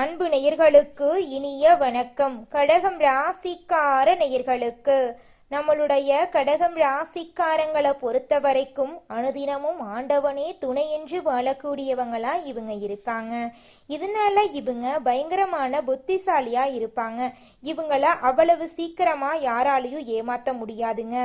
அன்பு நேயர்களுக்கு இனிய வணக்கம். கடகம் ராசிக்கார நேயர்களுக்கு நம்மளுடைய கடகம் ராசிக்காரங்களை பொறுத்த வரைக்கும் அனுதினமும் ஆண்டவனே துணை என்று வாழக்கூடியவங்களா இவங்க இருக்காங்க. இதனால இவங்க பயங்கரமான புத்திசாலியா இருப்பாங்க. இவங்கள அவ்வளவு சீக்கிரமா யாராலையும் ஏமாத்த முடியாதுங்க.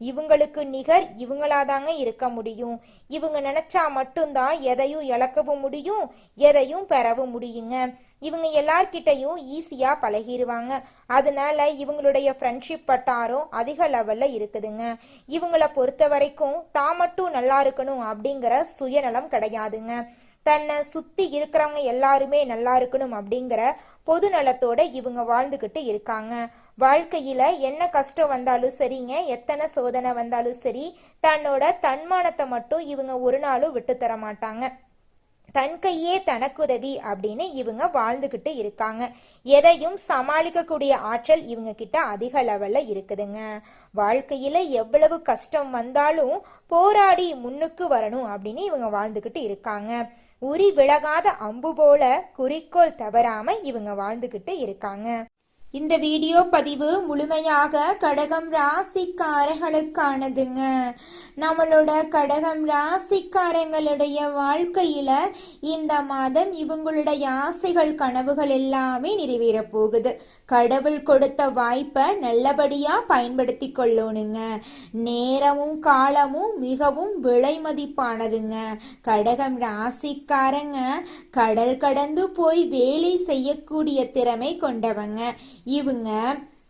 இவங்களுக்கு நிகர் இவங்களாதாங்க இருக்க முடியும். இவங்க நினைச்சா மட்டும்தான் எதையும் இழக்கவும் முடியும் எதையும் பெறவும் முடியுங்க. இவங்க எல்லார்கிட்டையும் ஈஸியா பழகிடுவாங்க அதனால இவங்களுடைய ஃப்ரெண்ட்ஷிப் வட்டாரம் அதிக லெவல்ல இருக்குதுங்க. இவங்கள பொறுத்த வரைக்கும் தான் மட்டும் நல்லா இருக்கணும் அப்படிங்கிற சுயநலம் கிடையாதுங்க. தன்னை சுத்தி இருக்கிறவங்க எல்லாருமே நல்லா இருக்கணும் அப்படிங்கிற பொது நலத்தோட இவங்க வாழ்ந்துகிட்டு இருக்காங்க. வாழ்க்கையில என்ன கஷ்டம் வந்தாலும் சரிங்க எத்தனை சோதனை வந்தாலும் சரி தன்னோட தன்மானத்தை மட்டும் இவங்க ஒரு நாளும் விட்டு தர மாட்டாங்க. தன் கையே தனக்குதவி அப்படின்னு இவங்க வாழ்ந்துகிட்டு இருக்காங்க. எதையும் சமாளிக்கக்கூடிய ஆற்றல் இவங்க கிட்ட அதிக லெவல்ல இருக்குதுங்க. வாழ்க்கையில எவ்வளவு கஷ்டம் வந்தாலும் போராடி முன்னுக்கு வரணும் அப்படின்னு இவங்க வாழ்ந்துகிட்டு இருக்காங்க. உரி விலகாத அம்பு போல குறிக்கோள் தவறாம இவங்க வாழ்ந்துகிட்டு இருக்காங்க. இந்த வீடியோ பதிவு முழுமையாக கடகம் ராசிக்காரர்களுக்கானதுங்க. நம்மளோட கடகம் ராசிக்காரங்களுடைய வாழ்க்கையில இந்த மாதம் இவங்களுடைய ஆசைகள் கனவுகள் எல்லாமே நிறைவேற போகுது. கடவுள் கொடுத்த வாய்ப்பை நல்லபடியாக பயன்படுத்தி கொள்ளணுங்க. நேரமும் காலமும் மிகவும் விலை மதிப்பானதுங்க. கடகம் ராசிக்காரங்க கடல் கடந்து போய் வேலை செய்யக்கூடிய திறமை கொண்டவங்க. இவங்க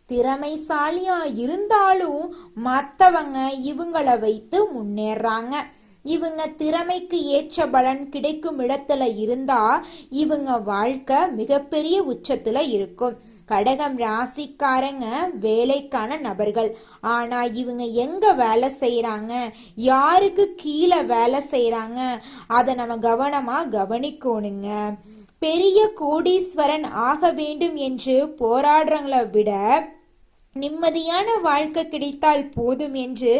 திறமைசாலியா இருந்தாலும் மற்றவங்க இவங்கள வைத்து முன்னேறாங்க. இவங்க திறமைக்கு ஏற்ற பலன் கிடைக்கும் இடத்துல இருந்தா இவங்க வாழ்க்கை மிகப்பெரிய உச்சத்துல இருக்கும். கடகம் ராசிக்காரங்க வேலைக்கான நபர்கள். ஆனா இவங்க எங்க வேலை செய்யறாங்க யாருக்கு கீழே வேலை செய்யறாங்க அதை நம்ம கவனமா கவனிக்கணுங்க. பெரிய கோடீஸ்வரன் ஆக வேண்டும் என்று போராடுறவங்களை விட நிம்மதியான வாழ்க்கை கிடைத்தால் போதும் என்று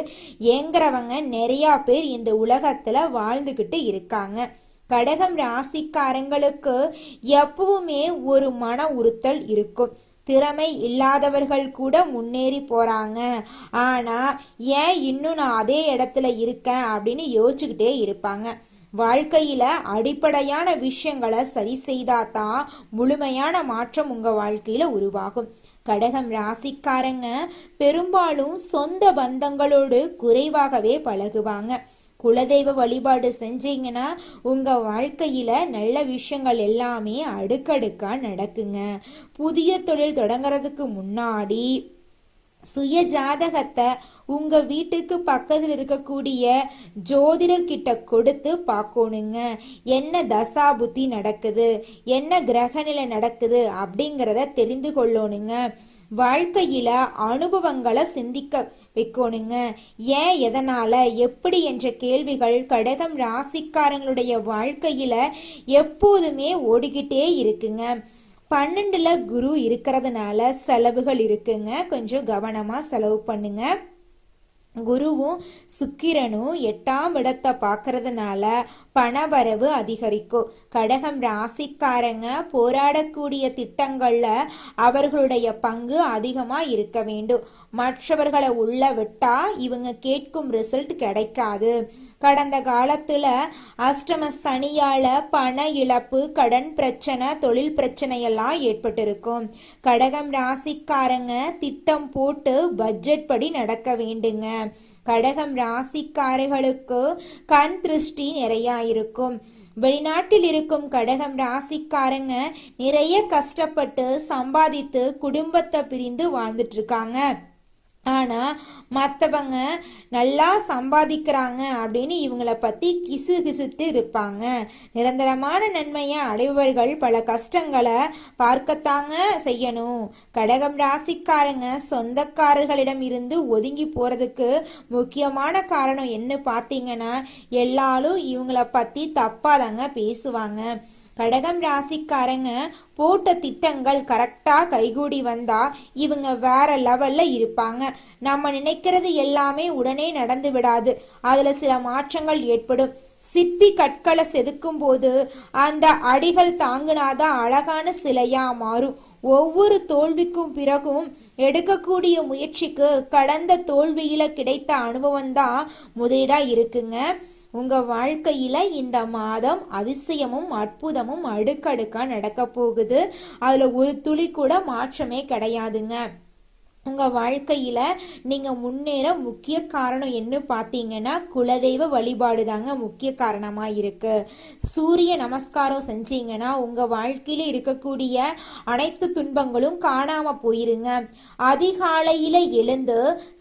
ஏங்குறவங்க நிறைய பேர் இந்த உலகத்துல வாழ்ந்துகிட்டு இருக்காங்க. கடகம் ராசிக்காரங்களுக்கு எப்பவுமே ஒரு மன உறுத்தல் இருக்கும். திறமை இல்லாதவர்கள் கூட முன்னேறி போறாங்க. ஆனா ஏன் இன்னும் நான் அதே இடத்துல இருக்கேன் அப்படின்னு யோசிச்சுக்கிட்டே இருப்பாங்க. வாழ்க்கையில அடிப்படையான விஷயங்களை சரி செய்தாதான் முழுமையான மாற்றம் உங்க வாழ்க்கையில உருவாகும். கடகம் ராசிக்காரங்க பெரும்பாலும் சொந்த பந்தங்களோடு குறைவாகவே பழகுவாங்க. குலதெய்வ வழிபாடு செஞ்சீங்கன்னா உங்கள் வாழ்க்கையில் நல்ல விஷயங்கள் எல்லாமே அடுக்கடுக்காக நடக்குங்க. புதிய தொழில் தொடங்குறதுக்கு முன்னாடி சுய ஜாதகத்தை உங்க வீட்டுக்கு பக்கத்தில் இருக்கக்கூடிய ஜோதிடர்கிட்ட கொடுத்து பார்க்கணுங்க. என்ன தசா புத்தி நடக்குது என்ன கிரகநிலை நடக்குது அப்படிங்கிறத தெரிந்து கொள்ளணுங்க. வாழ்க்கையில அனுபவங்களை சிந்திக்க வைக்கோணுங்க. ஏன் எதனால? எப்படி என்ற கேள்விகள் கடகம் ராசிக்காரங்களுடைய வாழ்க்கையில எப்போதுமே ஓடிக்கிட்டே இருக்குங்க. பன்னெண்டுல குரு இருக்கிறதுனால செலவுகள் இருக்குங்க. கொஞ்சம் கவனமா செலவு பண்ணுங்க. குருவும் சுக்கிரனும் எட்டாம் இடத்தை பார்க்கறதுனால பணவரவு அதிகரிக்கும். கடகம் ராசிக்காரங்க போராடக்கூடிய திட்டங்கள்ல அவர்களுடைய பங்கு அதிகமா இருக்க வேண்டும். மற்றவர்களை உள்ள விட்டா இவங்க கேட்கும் ரிசல்ட் கிடைக்காது. கடந்த காலத்துல அஷ்டம சனியால பண இழப்பு கடன் பிரச்சனை தொழில் பிரச்சனையெல்லாம் ஏற்பட்டிருக்கும். கடகம் ராசிக்காரங்க திட்டம் போட்டு பட்ஜெட் படி நடக்க வேண்டுங்க. கடகம் ராசிக்காரர்களுக்கு கண் திருஷ்டி நிறையா இருக்கும் வெளிநாட்டில் இருக்கும் கடகம் ராசிக்காரங்க நிறைய கஷ்டப்பட்டு சம்பாதித்து குடும்பத்தை பிரிந்து வாழ்ந்துட்டு இருக்காங்க. ஆனா மற்றவங்க நல்லா சம்பாதிக்கிறாங்க அப்படின்னு இவங்கள பத்தி கிசு கிசுத்து இருப்பாங்க. நிரந்தரமான நன்மையை அடைபவர்கள் பல கஷ்டங்களை பார்க்கத்தாங்க செய்யணும். கடகம் ராசிக்காரங்க சொந்தக்காரர்களிடம் இருந்து ஒதுங்கி போறதுக்கு முக்கியமான காரணம் என்ன பார்த்தீங்கன்னா எல்லாரும் இவங்கள பத்தி தப்பாதாங்க பேசுவாங்க. கடகம் ராசிக்காரங்க போட்ட திட்டங்கள் கரெக்டாக கைகூடி வந்தா இவங்க வேற லெவல்ல இருப்பாங்க. நம்ம நினைக்கிறது எல்லாமே உடனே நடந்து விடாது. அதுல சில மாற்றங்கள் ஏற்படும். சிப்பி கற்களை செதுக்கும் போது அந்த அடிகள் தாங்கினாதான் அழகான சிலையா மாறும். ஒவ்வொரு தோல்விக்கும் பிறகும் எடுக்கக்கூடிய முயற்சிக்கு கடந்த தோல்வியில கிடைத்த அனுபவம் தான் முதலீடா இருக்குங்க. உங்க வாழ்க்கையில இந்த மாதம் அதிசயமும் அற்புதமும் அடுக்கடுக்கா நடக்க போகுது. அதுல ஒரு துளி கூட மாற்றமே கிடையாதுங்க. உங்கள் வாழ்க்கையில் நீங்கள் முன்னேற முக்கிய காரணம் என்ன பார்த்தீங்கன்னா குலதெய்வ வழிபாடு தாங்க முக்கிய காரணமாக இருக்குது சூரிய நமஸ்காரம் செஞ்சீங்கன்னா உங்கள் வாழ்க்கையில் இருக்கக்கூடிய அனைத்து துன்பங்களும் காணாமல் போயிருங்க. அதிகாலையில் எழுந்து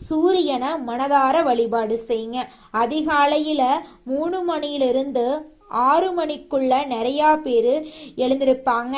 சூரியனை மனதார வழிபாடு செய்யுங்க. அதிகாலையில் மூணு மணியிலிருந்து ஆறு மணிக்குள்ள நிறையா பேர் எழுந்திருப்பாங்க.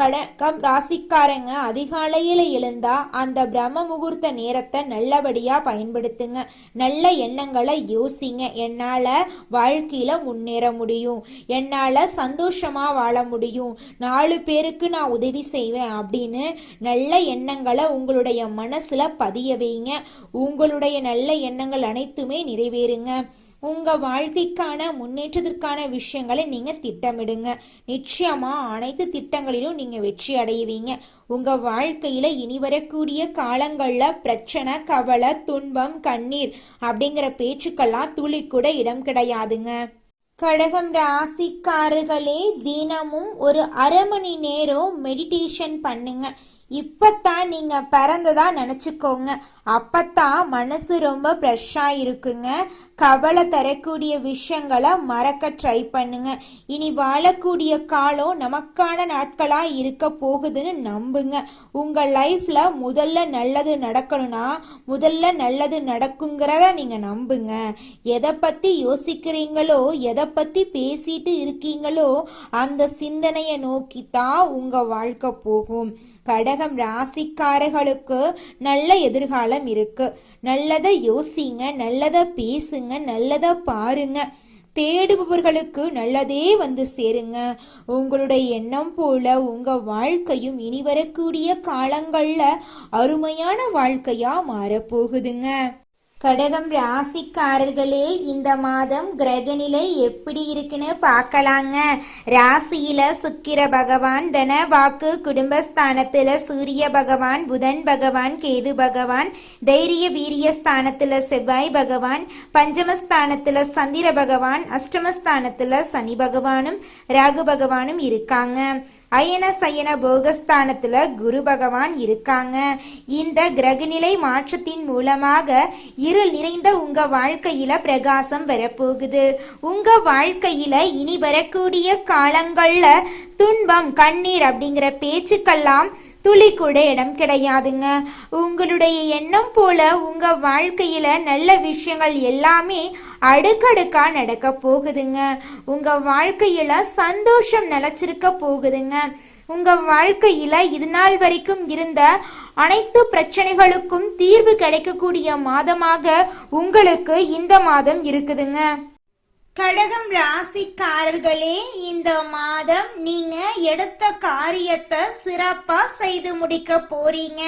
கடகம் ராசிக்காரங்க அதிகாலையில் எழுந்தா அந்த பிரம்ம முகூர்த்த நேரத்தை நல்லபடியாக பயன்படுத்துங்க. நல்ல எண்ணங்களை யோசிங்க. என்னால் வாழ்க்கையில் முன்னேற முடியும். என்னால் சந்தோஷமாக வாழ முடியும். நாலு பேருக்கு நான் உதவி செய்வேன் அப்படின்னு நல்ல எண்ணங்களை உங்களுடைய மனசில் பதிய வைங்க. உங்களுடைய நல்ல எண்ணங்கள் அனைத்துமே நிறைவேறுங்க. உங்க வாழ்க்கைக்கான முன்னேற்றத்திற்கான விஷயங்களை நீங்க திட்டமிடுங்க. நிச்சயமா அனைத்து திட்டங்களிலும் நீங்க வெற்றி அடைவீங்க. உங்க வாழ்க்கையில இனி வரக்கூடிய காலங்கள்ல பிரச்சனை கவலை துன்பம் கண்ணீர் அப்படிங்கிற பேச்சுக்கெல்லாம் துளி கூட இடம் கிடையாதுங்க. கடகம் ராசிக்காரர்களே தினமும் ஒரு அரை மணி நேரம் மெடிடேஷன் பண்ணுங்க. இப்பத்தான் நீங்க பிறந்ததா நினைச்சுக்கோங்க. அப்பத்தான் மனசு ரொம்ப ஃப்ரெஷ்ஷா இருக்குங்க. கவலை தரக்கூடிய விஷயங்களை மறக்க ட்ரை பண்ணுங்க. இனி வாழக்கூடிய காலம் நமக்கான நாட்களா இருக்க போகுதுன்னு நம்புங்க. உங்க லைஃப்ல முதல்ல நல்லது நடக்கணும்னா முதல்ல நல்லது நடக்குங்கிறத நீங்க நம்புங்க. எதை பத்தி யோசிக்கிறீங்களோ எதை பத்தி பேசிட்டு இருக்கீங்களோ அந்த சிந்தனையை நோக்கி தான் உங்க வாழ்க்கை போகும். கடகம் ராசிக்காரர்களுக்கு நல்ல எதிர்காலம் இருக்கு. நல்லதை யோசிங்க நல்லதை பேசுங்க நல்லதை பாருங்க. தேடுபவர்களுக்கு நல்லதே வந்து சேருங்க. உங்களுடைய எண்ணம் போல உங்க வாழ்க்கையும் இனி வரக்கூடிய காலங்கள்ல அருமையான வாழ்க்கையா மாறப்போகுதுங்க. கடகம் ராசிக்காரர்களே இந்த மாதம் கிரகநிலை எப்படி இருக்குன்னு பார்க்கலாங்க. ராசியில சுக்கிர பகவான் தன வாக்கு குடும்பஸ்தானத்துல சூரிய பகவான் புதன் பகவான் கேது பகவான் தைரிய வீரிய ஸ்தானத்துல செவ்வாய் பகவான் பஞ்சமஸ்தானத்துல சந்திர பகவான் அஷ்டமஸ்தானத்துல சனி பகவானும் ராகு பகவானும் இருக்காங்க. அயன சயன போகஸ்தானத்துல குரு பகவான் இருக்காங்க. இந்த கிரகநிலை மாற்றத்தின் மூலமாக இருள் நிறைந்த உங்க வாழ்க்கையில பிரகாசம் வரப்போகுது. உங்க வாழ்க்கையில இனி வரக்கூடிய காலங்கள்ல துன்பம் கண்ணீர் அப்படிங்கிற பேச்சுக்கெல்லாம் துளி கூட இடம் கிடையாதுங்க. உங்களுடைய எண்ணம் போல உங்க வாழ்க்கையில நல்ல விஷயங்கள் எல்லாமே அடுக்கடுக்கா நடக்க போகுதுங்க. உங்க வாழ்க்கையில சந்தோஷம் நிலச்சிருக்க போகுதுங்க. உங்க வாழ்க்கையில இது நாள் வரைக்கும் இருந்த அனைத்து பிரச்சனைகளுக்கும் தீர்வு கிடைக்கக்கூடிய மாதமாக உங்களுக்கு இந்த மாதம் இருக்குதுங்க. கடகம் ராசிக்காரர்களே இந்த மாதம் நீங்க எடுத்த காரியத்தை சிறப்பா செய்து முடிக்க போறீங்க.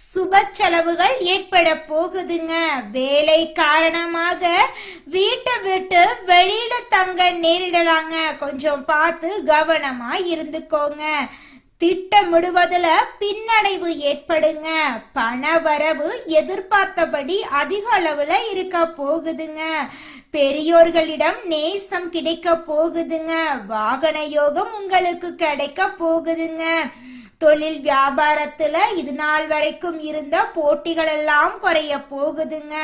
சுப செலவுகள் ஏற்பட போகுதுங்க. வேலை காரணமாக வீட்டை விட்டு வெளியில தங்க நேரிடலாங்க. கொஞ்சம் பார்த்து கவனமா இருந்துக்கோங்க. திட்டமிடுவதுல பின்னடைவு ஏற்படுங்க. பண வரவு எதிர்பார்த்தபடி அதிக அளவுல இருக்க போகுதுங்க. பெரியோர்களிடம் நேசம் கிடைக்க போகுதுங்க. வாகன யோகம் உங்களுக்கு கிடைக்க போகுதுங்க. தொழில் வியாபாரத்துல இது நாள் வரைக்கும் இருந்த போட்டிகள் எல்லாம் குறைய போகுதுங்க.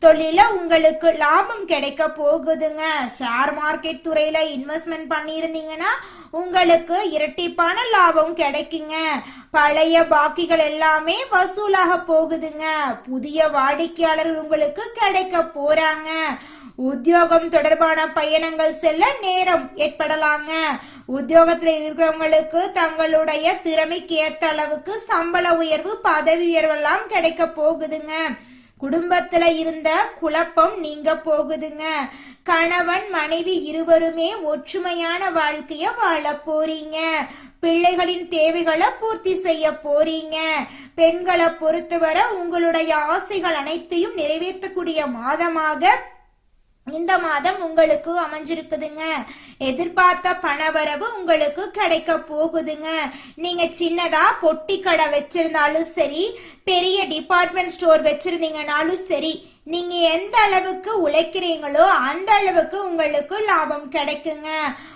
தொழில உங்களுக்கு லாபம் கிடைக்க போகுதுங்க. ஷேர் மார்க்கெட் துறையில இன்வெஸ்ட்மெண்ட் பண்ணியிருந்தீங்கன்னா உங்களுக்கு இரட்டிப்பான லாபம் கிடைக்குங்க. பழைய பாக்கிகள் எல்லாமே வசூலாக போகுதுங்க. புதிய வாடிக்கையாளர்கள் உங்களுக்கு கிடைக்க போறாங்க. உத்தியோகம் தொடர்பான பயணங்கள் செல்ல நேரம் ஏற்படலாங்க. உத்தியோகத்தில் இருக்கிறவங்களுக்கு தங்களுடைய திறமைக்கு ஏற்ற அளவுக்கு சம்பள உயர்வு பதவி உயர்வெல்லாம் கிடைக்க போகுதுங்க. குடும்பத்துல இருந்த குழப்பம் நீங்க போகுதுங்க. கணவன் மனைவி இருவருமே ஒற்றுமையான வாழ்க்கைய வாழ போறீங்க. பிள்ளைகளின் தேவைகளை பூர்த்தி செய்ய போறீங்க. பெண்களை பொறுத்தவரை உங்களுடைய ஆசைகள் அனைத்தையும் நிறைவேற்றக்கூடிய மாதமாக இந்த மாதம் உங்களுக்கு அமைஞ்சிருக்குதுங்க. எதிர்பார்த்த பணவரவு உங்களுக்கு கிடைக்க போகுதுங்க. நீங்க சின்னதா பொட்டி கடை வச்சிருந்தாலும் சரி பெரிய டிபார்ட்மெண்ட் ஸ்டோர் வச்சிருந்தீங்கனாலும் சரி நீங்க எந்த அளவுக்கு உழைக்கிறீங்களோ அந்த அளவுக்கு உங்களுக்கு லாபம் கிடைக்குங்க.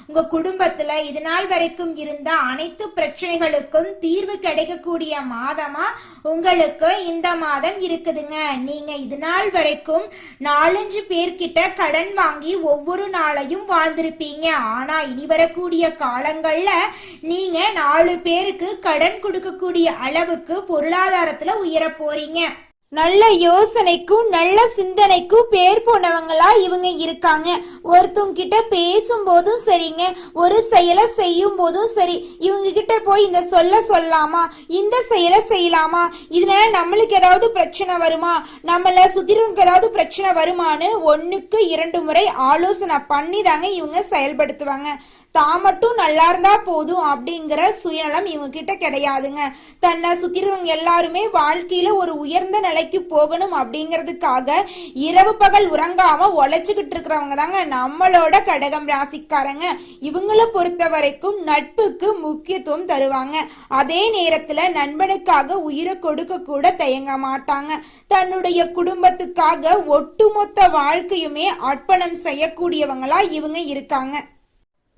உங்க குடும்பத்துல இது நாள் வரைக்கும் இருந்த அனைத்து பிரச்சனைகளுக்கும் தீர்வு கிடைக்கக்கூடிய மாதமா உங்களுக்கு இந்த மாதம் இருக்குதுங்க. நீங்க இது நாள் வரைக்கும் நாலஞ்சு பேர்கிட்ட கடன் வாங்கி ஒவ்வொரு நாளையும் வாழ்ந்திருப்பீங்க. ஆனா இனி வரக்கூடிய காலங்கள்ல நீங்க நாலு பேருக்கு கடன் கொடுக்கக்கூடிய அளவுக்கு பொருளாதாரத்துல உயர போறீங்க. நல்ல யோசனைக்கும் நல்ல சிந்தனைக்கும் பேர் போனவங்களா இவங்க இருக்காங்க. ஒருத்தவங்க கிட்ட பேசும்போதும் சரிங்க ஒரு செயலை செய்யும் போதும் சரி. இவங்க கிட்ட போய் இந்த சொல்ல சொல்லலாமா இந்த செயலை செய்யலாமா? இதனால நம்மளுக்கு ஏதாவது பிரச்சனை வருமா? நம்மள சுத்திரவங்களுக்கு ஏதாவது பிரச்சனை வருமான்னு ஒன்றுக்கு இரண்டு முறை ஆலோசனை பண்ணி தாங்க இவங்க செயல்படுத்துவாங்க. தான் மட்டும் நல்லா இருந்தா போதும் அப்படிங்கிற சுயநலம் இவங்க கிட்ட கிடையாதுங்க. தன்னை சுத்திரவங்க எல்லாருமே வாழ்க்கையில ஒரு உயர்ந்த நிலைக்கு போகணும் அப்படிங்கிறதுக்காக இரவு பகல் உறங்காம உழைச்சுக்கிட்டு இருக்கிறவங்க தாங்க நம்மளோட கடகம் ராசிக்காரங்க. இவங்கள பொறுத்த வரைக்கும் நட்புக்கு முக்கியத்துவம் தருவாங்க. அதே நேரத்துல நண்பனுக்காக உயிரை கொடுக்க கூட தயங்க மாட்டாங்க. தன்னுடைய குடும்பத்துக்காக ஒட்டுமொத்த வாழ்க்கையுமே அர்ப்பணம் செய்யக்கூடியவங்களா இவங்க இருக்காங்க.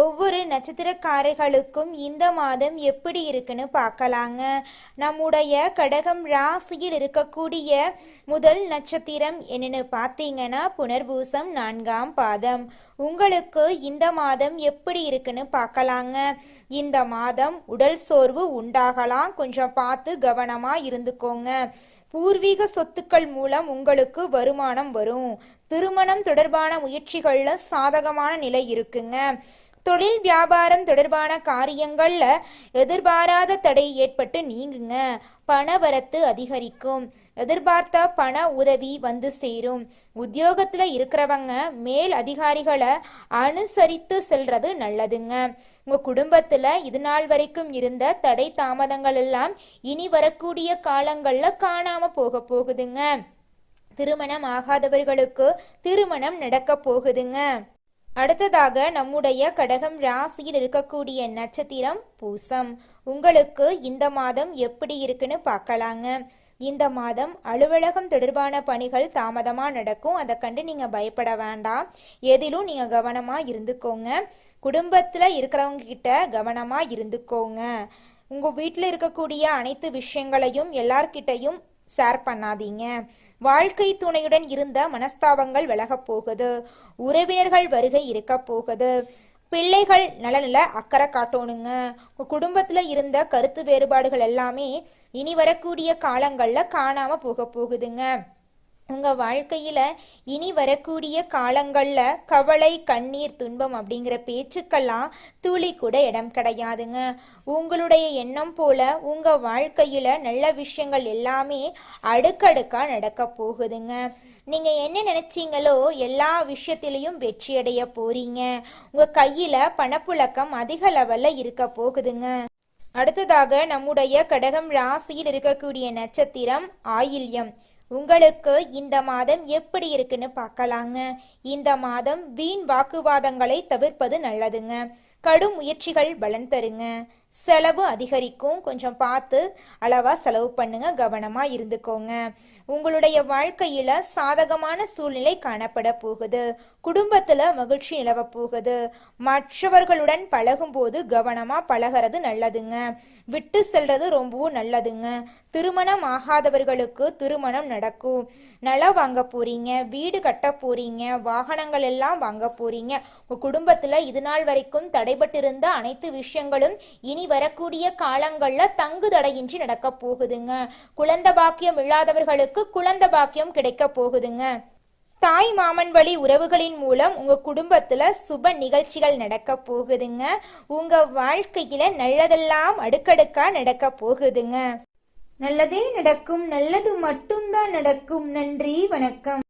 ஒவ்வொரு நட்சத்திரக்காரர்களுக்கும் இந்த மாதம் எப்படி இருக்குன்னு பார்க்கலாங்க. நம்முடைய கடகம் ராசியில் இருக்கக்கூடிய முதல் நட்சத்திரம் என்னன்னு பார்த்தீங்கன்னா புனர்பூசம் நான்காம் பாதம். உங்களுக்கு இந்த மாதம் எப்படி இருக்குன்னு பார்க்கலாங்க. இந்த மாதம் உடல் சோர்வு உண்டாகலாம். கொஞ்சம் பார்த்து கவனமா இருந்துக்கோங்க. பூர்வீக சொத்துக்கள் மூலம் உங்களுக்கு வருமானம் வரும். திருமணம் தொடர்பான முயற்சிகளில் சாதகமான நிலை இருக்குங்க. தொழில் வியாபாரம் தொடர்பான காரியங்களில் எதிர்பாராத தடை ஏற்பட்டு நீங்குங்க. பணவரத்து அதிகரிக்கும். எதிர்பார்த்த பண உதவி வந்து சேரும். உத்தியோகத்தில் இருக்கிறவங்க மேல் அதிகாரிகளை அனுசரித்து செல்றது நல்லதுங்க. உங்கள் குடும்பத்தில் இது நாள் வரைக்கும் இருந்த தடை தாமதங்கள் எல்லாம் இனி வரக்கூடிய காலங்களில் காணாமல் போக போகுதுங்க. திருமணம் ஆகாதவர்களுக்கு திருமணம் நடக்க போகுதுங்க. அடுத்ததாக நம்முடைய கடகம் ராசியில் இருக்கக்கூடிய நட்சத்திரம் பூசம். உங்களுக்கு இந்த மாதம் எப்படி இருக்குன்னு பார்க்கலாங்க. இந்த மாதம் அலுவலகம் தொடர்பான பணிகள் தாமதமாக நடக்கும். அதை கண்டு நீங்கள் பயப்பட வேண்டாம். எதிலும் நீங்கள் கவனமாக இருந்துக்கோங்க. குடும்பத்தில் இருக்கிறவங்க கிட்ட கவனமாக இருந்துக்கோங்க. உங்கள் வீட்டில் இருக்கக்கூடிய அனைத்து விஷயங்களையும் எல்லார்கிட்டையும் ஷேர் பண்ணாதீங்க. வாழ்க்கை துணையுடன் இருந்த மனஸ்தாபங்கள் விலகப் போகுது. உறவினர்கள் வருகை இருக்க போகுது. பிள்ளைகள் நலனில் அக்கறை காட்டணுங்க. குடும்பத்தில் குடும்பத்துல இருந்த கருத்து வேறுபாடுகள் எல்லாமே இனி வரக்கூடிய காலங்கள்ல காணாம போக போகுதுங்க. உங்கள் வாழ்க்கையில் இனி வரக்கூடிய காலங்களில் கவலை கண்ணீர் துன்பம் அப்படிங்கிற பேச்சுக்கெல்லாம் துளி கூட இடம் கிடையாதுங்க. உங்களுடைய எண்ணம் போல உங்கள் வாழ்க்கையில் நல்ல விஷயங்கள் எல்லாமே அடுக்கடுக்காக நடக்க போகுதுங்க. நீங்கள் என்ன நினச்சிங்களோ எல்லா விஷயத்திலையும் வெற்றியடைய போகிறீங்க உங்கள் கையில் பணப்புழக்கம் அதிக லெவலில் இருக்க போகுதுங்க. அடுத்ததாக நம்முடைய கடகம் ராசியில் இருக்கக்கூடிய நட்சத்திரம் ஆயில்யம். உங்களுக்கு இந்த மாதம் எப்படி இருக்குன்னு பார்க்கலாங்க. இந்த மாதம் வீண் வாக்குவாதங்களை தவிர்ப்பது நல்லதுங்க. கடும் முயற்சிகள் பலன் தருங்க. செலவு அதிகரிக்கும். கொஞ்சம் பார்த்து அளவா செலவு பண்ணுங்க. கவனமா இருந்துக்கோங்க. உங்களுடைய வாழ்க்கையில சாதகமான சூழ்நிலை காணப்பட போகுது. குடும்பத்துல மகிழ்ச்சி நிலவ போகுது. மற்றவர்களுடன் பழகும்போது கவனமா பழகிறது நல்லதுங்க. விட்டு செல்றது ரொம்பவும் நல்லதுங்க. திருமணம் ஆகாதவர்களுக்கு திருமணம் நடக்கும். நிலம் வாங்க போறீங்க. வீடு கட்ட போறீங்க. வாகனங்கள் எல்லாம் வாங்க போறீங்க. உங்க குடும்பத்துல இது நாள் வரைக்கும் தடை தடைபட்டிருந்த அனைத்து விஷயங்களும் இனி வரக்கூடிய காலங்கள்ல தங்கு தடையின்றி நடக்க போகுதுங்க. குழந்த பாக்கியம் இல்லாதவர்களுக்கு குழந்த பாக்கியம் கிடைக்க போகுதுங்க. தாய் மாமன் வழி உறவுகளின் மூலம் உங்க குடும்பத்துல சுப நிகழ்ச்சிகள் நடக்க போகுதுங்க. உங்க வாழ்க்கையில நல்லதெல்லாம் அடுக்கடுக்கா நடக்க போகுதுங்க. நல்லதே நடக்கும் நல்லது மட்டும்தான் நடக்கும். நன்றி வணக்கம்.